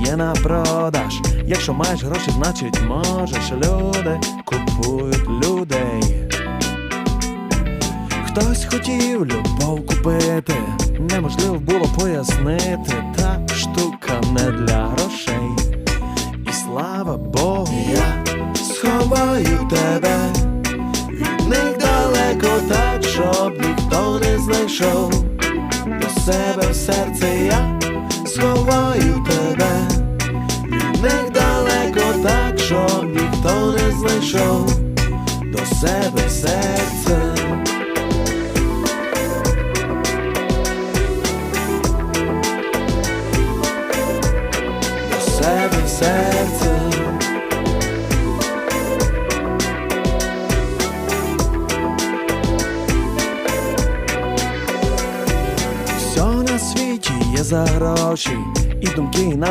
є на продаж. Якщо маєш гроші, значить можеш. Люди купують людей. Хтось хотів любов купити, неможливо було пояснити, та штука не для грошей. І слава Богу, я сховаю тебе від них далеко так, щоб ніхто не знайшов до себе в серце я сховаю не до себе в серце. До себе в серце. Все на світі є за гроші, і думки навіть.